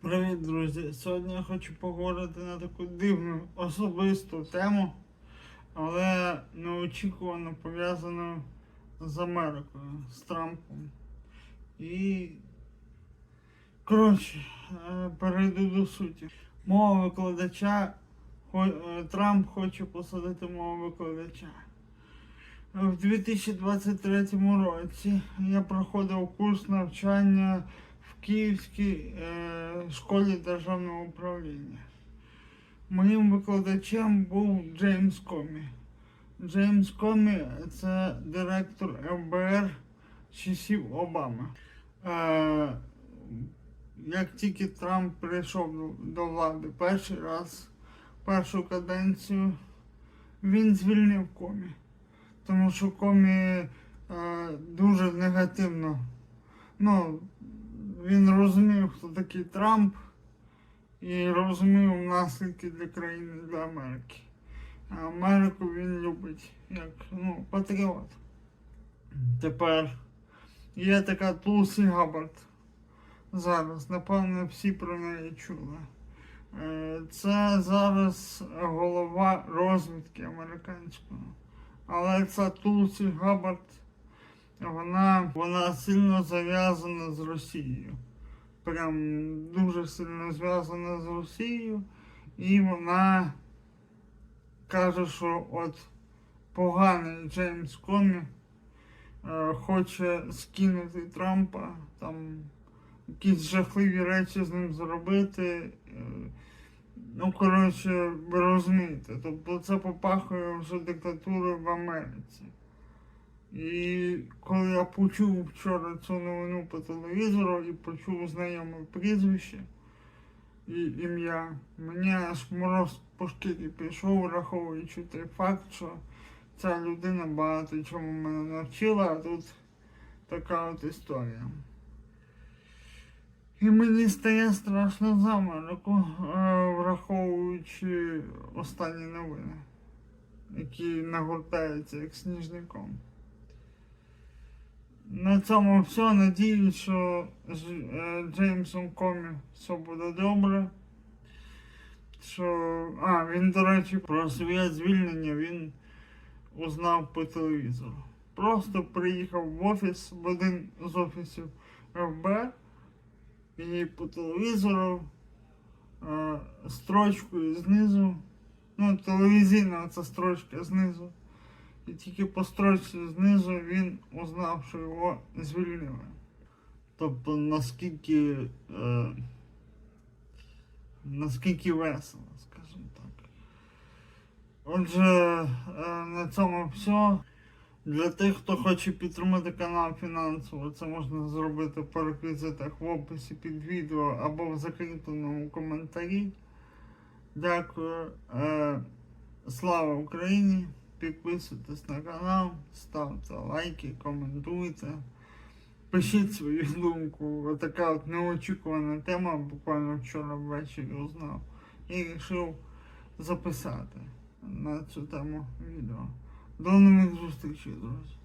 Привіт, друзі! Сьогодні я хочу поговорити на таку дивну особисту тему, але неочікувано пов'язану з Америкою, з Трампом. І коротше, е, перейду до суті. Мова викладача е, Трамп хоче посадити мову викладача. В 2023 році я проходив курс навчання в Київській е, школі державного управління. Моїм викладачем був Джеймс Комі. Джеймс Комі це директор ФБР часів Обами. Е, як тільки Трамп прийшов до влади перший раз, першу каденцію, він звільнив Комі. Тому що Комі е, дуже негативно. Ну, він розумів, хто такий Трамп, і розумів наслідки для країни для Америки. А Америку він любить як ну, патріот. Тепер є така Тулсі Габбард. Зараз, напевно, всі про неї чули. Е, Це зараз голова розвідки американської. Але ця Тулсі Габбард вона, вона сильно зав'язана з Росією. Прям дуже сильно зв'язана з Росією. І вона каже, що от поганий Джеймс Комі е, хоче скинути Трампа, там якісь жахливі речі з ним зробити. Е, ну, коротше, ви розумієте, тобто це попахує вже диктатурою в Америці. І коли я почув вчора цю новину по телевізору і почув знайоме прізвище і ім'я, мені аж мороз по шкірі пішов, враховуючи той факт, що ця людина багато чому мене навчила, а тут така от історія. І мені стає страшно за Америку, е, враховуючи останні новини, які нагортаються як сніжником. На цьому все. Надіюсь, що з е, Джеймсом Комі все буде добре. Що. А, він, до речі, про своє звільнення він узнав по телевізору. Просто приїхав в офіс, в один з офісів ФБР, і по телевізору е, строчкою знизу, ну, телевізійна ця строчка знизу. І тільки по строчці знизу він узнав, що його звільнили. Тобто наскільки. Е, наскільки весело, скажімо так. Отже, е, на цьому все. Для тих, хто хоче підтримати канал фінансово, це можна зробити по реквізитах в описі під відео або в закріпленому коментарі. Дякую. Е, слава Україні! Підписуйтесь на канал, ставте лайки, коментуйте. Пишіть свою думку. Отака от неочікувана тема, буквально вчора ввечері узнав. І вирішив записати на цю тему відео. До нових зустрічей, друзі.